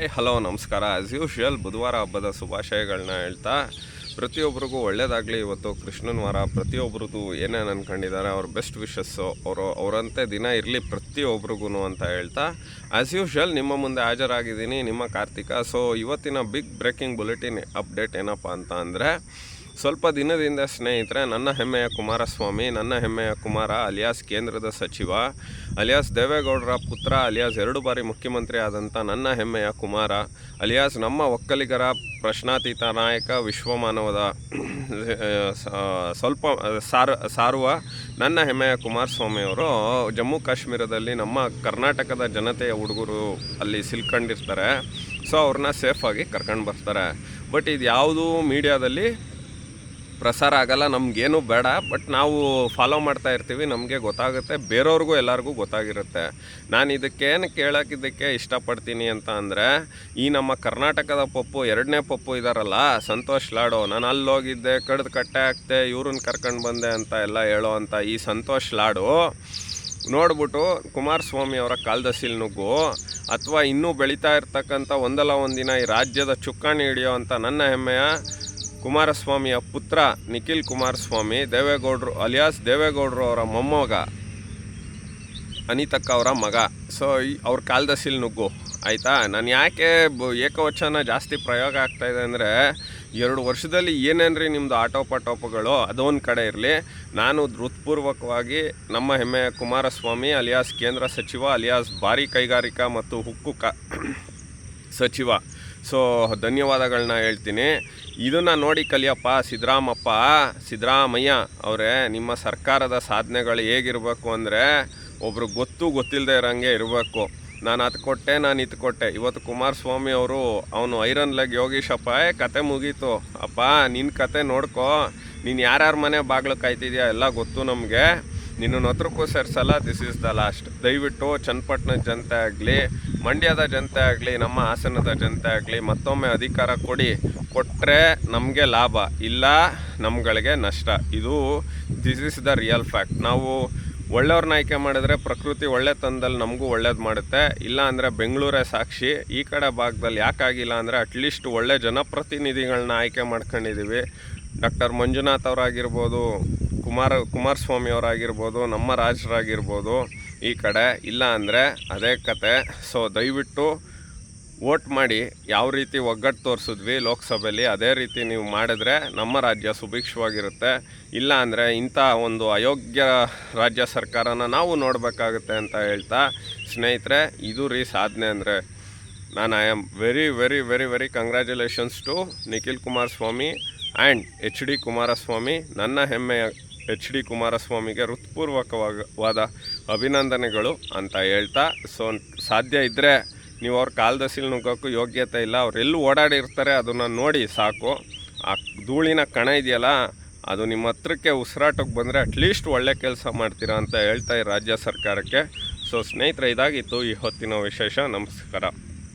Hi, hello, ನಮಸ್ಕಾರ. As usual ಬುಧವಾರ ಹಬ್ಬದ ಶುಭಾಶಯಗಳನ್ನ ಹೇಳ್ತಾ ಪ್ರತಿಯೊಬ್ಬರಿಗೂ ಒಳ್ಳೇದಾಗಲಿ. ಇವತ್ತು ಕೃಷ್ಣನ ವಾರ, ಪ್ರತಿಯೊಬ್ರದ್ದು ಏನೇನು ಅಂದ್ಕೊಂಡಿದ್ದಾರೆ ಅವ್ರ ಬೆಸ್ಟ್ ವಿಶಸ್ಸು ಅವರು, ಅವರಂತೆ ದಿನ ಇರಲಿ ಪ್ರತಿಯೊಬ್ರಿಗೂ ಅಂತ ಹೇಳ್ತಾ ಆ್ಯಸ್ ಯೂಶುವಲ್ ನಿಮ್ಮ ಮುಂದೆ ಹಾಜರಾಗಿದ್ದೀನಿ ನಿಮ್ಮ ಕಾರ್ತಿಕ. ಸೊ ಇವತ್ತಿನ ಬಿಗ್ ಬ್ರೇಕಿಂಗ್ ಬುಲೆಟಿನ್ ಅಪ್ಡೇಟ್ ಏನಪ್ಪ ಅಂತ ಅಂದರೆ ಸ್ವಲ್ಪ ದಿನದಿಂದ ಸ್ನೇಹಿತರೆ, ನನ್ನ ಹೆಮ್ಮೆಯ ಕುಮಾರಸ್ವಾಮಿ, ನನ್ನ ಹೆಮ್ಮೆಯ ಕುಮಾರ ಅಲಿಯಾಸ್ ಕೇಂದ್ರದ ಸಚಿವ. ಅಲಿಯಾಸ್ ದೇವೇಗೌಡರ ಪುತ್ರ, ಅಲಿಯಾಸ್ ಎರಡು ಬಾರಿ ಮುಖ್ಯಮಂತ್ರಿ ಆದಂಥ ನನ್ನ ಹೆಮ್ಮೆಯ ಕುಮಾರ. ಅಲಿಯಾಸ್ ನಮ್ಮ ಒಕ್ಕಲಿಗರ ಪ್ರಶ್ನಾತೀತ ನಾಯಕ, ವಿಶ್ವಮಾನವದ ಸ್ವಲ್ಪ, ಸಾರು, ಸಾರುವ ನನ್ನ ಹೆಮ್ಮೆಯ ಕುಮಾರಸ್ವಾಮಿಯವರು ಜಮ್ಮು ಕಾಶ್ಮೀರದಲ್ಲಿ ನಮ್ಮ ಕರ್ನಾಟಕದ ಜನತೆಯ ಹುಡುಗರು ಅಲ್ಲಿ ಸಿಲ್ಕೊಂಡಿರ್ತಾರೆ. ಸೊ ಅವ್ರನ್ನ ಸೇಫಾಗಿ ಕರ್ಕೊಂಡು ಬರ್ತಾರೆ. ಬಟ್ ಇದು ಯಾವುದು ಮೀಡಿಯಾದಲ್ಲಿ ಪ್ರಸಾರ ಆಗಲ್ಲ, ನಮಗೇನು ಬೇಡ, ಬಟ್ ನಾವು ಫಾಲೋ ಮಾಡ್ತಾ ಇರ್ತೀವಿ, ನಮಗೆ ಗೊತ್ತಾಗುತ್ತೆ, ಬೇರೆಯವ್ರಿಗೂ ಎಲ್ಲರಿಗೂ ಗೊತ್ತಾಗಿರುತ್ತೆ. ನಾನು ಇದಕ್ಕೇನು ಕೇಳೋಕ್ಕಿದ್ದಕ್ಕೆ ಇಷ್ಟಪಡ್ತೀನಿ ಅಂತ ಅಂದರೆ, ಈ ನಮ್ಮ ಕರ್ನಾಟಕದ ಪಪ್ಪು, ಎರಡನೇ ಪಪ್ಪು ಇದ್ದಾರಲ್ಲ ಸಂತೋಷ್ ಲಾಡೋ, ನಾನು ಅಲ್ಲಿ ಹೋಗಿದ್ದೆ ಕಡ್ದು ಕಟ್ಟೆ ಹಾಕ್ತೆ ಇವ್ರನ್ನ ಕರ್ಕೊಂಡು ಬಂದೆ ಅಂತ ಎಲ್ಲ ಹೇಳೋ ಅಂತ ಈ ಸಂತೋಷ್ ಲಾಡು, ನೋಡ್ಬಿಟ್ಟು ಕುಮಾರಸ್ವಾಮಿ ಅವರ ಕಾಲ್ದಸಿಲ್ ನುಗ್ಗು, ಅಥವಾ ಇನ್ನೂ ಬೆಳೀತಾ ಇರ್ತಕ್ಕಂಥ ಒಂದಲ್ಲ ಒಂದಿನ ಈ ರಾಜ್ಯದ ಚುಕ್ಕಾಣಿ ಹಿಡಿಯೋ ಅಂತ ನನ್ನ ಹೆಮ್ಮೆಯ ಕುಮಾರಸ್ವಾಮಿಯ ಪುತ್ರ ನಿಖಿಲ್ ಕುಮಾರಸ್ವಾಮಿ, ದೇವೇಗೌಡರು ಅಲಿಯಾಸ್ ದೇವೇಗೌಡರು ಅವರ ಮೊಮ್ಮಗ ಅನಿತಕ್ಕ ಅವರ ಮಗ. ಸೊ ಅವ್ರ ಕಾಲ್ದಸಿಲ್ ನುಗ್ಗು. ಆಯಿತಾ? ನಾನು ಯಾಕೆ ಏಕವಚನ ಜಾಸ್ತಿ ಪ್ರಯೋಗ ಆಗ್ತಾಯಿದೆ ಅಂದರೆ, ಎರಡು ವರ್ಷದಲ್ಲಿ ಏನೇನ್ರಿ ನಿಮ್ಮದು ಆಟೋಪಟೋಪಗಳು? ಅದೊಂದು ಕಡೆ ಇರಲಿ. ನಾನು ಹೃತ್ಪೂರ್ವಕವಾಗಿ ನಮ್ಮ ಹೆಮ್ಮೆಯ ಕುಮಾರಸ್ವಾಮಿ, ಅಲಿಯಾಸ್ ಕೇಂದ್ರ ಸಚಿವ, ಅಲಿಯಾಸ್ ಭಾರಿ ಕೈಗಾರಿಕಾ ಮತ್ತು ಹುಕ್ಕು ಕ ಸಚಿವ. ಸೊ ಧನ್ಯವಾದಗಳನ್ನ ಹೇಳ್ತೀನಿ. ಇದನ್ನು ನೋಡಿ ಕಲಿಯಪ್ಪ ಸಿದ್ದರಾಮಪ್ಪ ಸಿದ್ದರಾಮಯ್ಯ ಅವರೇ, ನಿಮ್ಮ ಸರ್ಕಾರದ ಸಾಧನೆಗಳು ಹೇಗಿರಬೇಕು ಅಂದರೆ ಒಬ್ರು ಗೊತ್ತು ಗೊತ್ತಿಲ್ಲದೆ ಇರೋಂಗೆ ಇರಬೇಕು. ನಾನು ಅದು ಕೊಟ್ಟೆ, ನಾನು ಇದು ಕೊಟ್ಟೆ. ಇವತ್ತು ಕುಮಾರಸ್ವಾಮಿ ಅವರು, ಅವನು ಐರನ್ ಲೆಗ್ ಯೋಗೀಶಪ್ಪ, ಏ, ಕತೆ ಮುಗೀತು. ಅಪ್ಪ ನಿನ್ನ ಕತೆ ನೋಡ್ಕೊ. ನೀನು ಯಾರ್ಯಾರ ಮನೆ ಬಾಗಿಲು ಕಾಯ್ತಿದ್ಯಾ, ಎಲ್ಲ ಗೊತ್ತು ನಮಗೆ. ನಿನ್ನನ್ನು ಹತ್ರಕ್ಕೂ ಸೇರಿಸಲ್ಲ ದಿಸ್ ಇಸ್ ದ ಲಾಸ್ಟ್ ದಯವಿಟ್ಟು ಚನ್ನಪಟ್ಟಣದ ಜನತೆ ಆಗಲಿ ಮಂಡ್ಯದ ಜನತೆ ಆಗಲಿ, ನಮ್ಮ ಹಾಸನದ ಜನತೆ ಆಗಲಿ, ಮತ್ತೊಮ್ಮೆ ಅಧಿಕಾರ ಕೊಡಿ. ಕೊಟ್ಟರೆ ನಮಗೆ ಲಾಭ, ಇಲ್ಲ ನಮ್ಗಳಿಗೆ ನಷ್ಟ. ಇದು this is the real fact ನಾವು ಒಳ್ಳೆಯವ್ರನ್ನ ಆಯ್ಕೆ ಮಾಡಿದ್ರೆ ಪ್ರಕೃತಿ ಒಳ್ಳೆ ತಂದಲ್ಲಿ ನಮಗೂ ಒಳ್ಳೇದು ಮಾಡುತ್ತೆ. ಇಲ್ಲ ಅಂದರೆ ಬೆಂಗಳೂರೇ ಸಾಕ್ಷಿ. ಈ ಕಡೆ ಭಾಗದಲ್ಲಿ ಯಾಕಾಗಿಲ್ಲ ಅಂದರೆ ಅಟ್ಲೀಸ್ಟ್ ಒಳ್ಳೆ ಜನಪ್ರತಿನಿಧಿಗಳನ್ನ ಆಯ್ಕೆ ಮಾಡ್ಕೊಂಡಿದ್ದೀವಿ ಡಾಕ್ಟರ್ ಮಂಜುನಾಥ್ ಅವರಾಗಿರ್ಬೋದು, ಕುಮಾರ ಕುಮಾರಸ್ವಾಮಿ ಅವರಾಗಿರ್ಬೋದು, ನಮ್ಮ ರಾಜರಾಗಿರ್ಬೋದು ಈ ಕಡೆ ಇಲ್ಲ ಅಂದರೆ ಅದೇ ಕತೆ. ಸೊ ದಯವಿಟ್ಟು ವೋಟ್ ಮಾಡಿ ಯಾವ ರೀತಿ ಒಗ್ಗಟ್ಟು ತೋರಿಸಿದ್ವಿ ಲೋಕಸಭೆಯಲ್ಲಿ ಅದೇ ರೀತಿ ನೀವು ಮಾಡಿದ್ರೆ ನಮ್ಮ ರಾಜ್ಯ ಸುಭಿಕ್ಷವಾಗಿರುತ್ತೆ. ಇಲ್ಲ ಅಂದರೆ ಇಂಥ ಒಂದು ಅಯೋಗ್ಯ ರಾಜ್ಯ ಸರ್ಕಾರನ ನಾವು ನೋಡಬೇಕಾಗುತ್ತೆ ಅಂತ ಹೇಳ್ತಾ, ಸ್ನೇಹಿತರೆ, ಇದು ರೀ ಸಾಧನೆ ಅಂದರೆ. ನಾನು I am very very very very congratulations to Nikhil Kumaraswamy and H D Kumaraswamy. ನನ್ನ ಹೆಮ್ಮೆಯ ಎಚ್ ಡಿ ಕುಮಾರಸ್ವಾಮಿಗೆ ಹೃತ್ಪೂರ್ವಕವಾದ ಅಭಿನಂದನೆಗಳು ಅಂತ ಹೇಳ್ತಾ, ಸೊ ಸಾಧ್ಯ ಇದ್ದರೆ ನೀವು ಅವ್ರ ಕಾಲದಸಿಲು ನುಗ್ಗೋಕ್ಕೂ ಯೋಗ್ಯತೆ ಇಲ್ಲ. ಅವರೆಲ್ಲೂ ಓಡಾಡಿರ್ತಾರೆ ಅದನ್ನು ನೋಡಿ ಸಾಕು. ಆ ಧೂಳಿನ ಕಣ ಇದೆಯಲ್ಲ, ಅದು ನಿಮ್ಮ ಹತ್ರಕ್ಕೆ ಉಸಿರಾಟಕ್ಕೆ ಬಂದರೆ ಅಟ್ಲೀಸ್ಟ್ ಒಳ್ಳೆ ಕೆಲಸ ಮಾಡ್ತೀರಾ ಅಂತ ಹೇಳ್ತಾ ರಾಜ್ಯ ಸರ್ಕಾರಕ್ಕೆ. ಸೊ ಸ್ನೇಹಿತರೆ, ಇದಾಗಿತ್ತು ಈ ಹೊತ್ತಿನ ವಿಶೇಷ. ನಮಸ್ಕಾರ.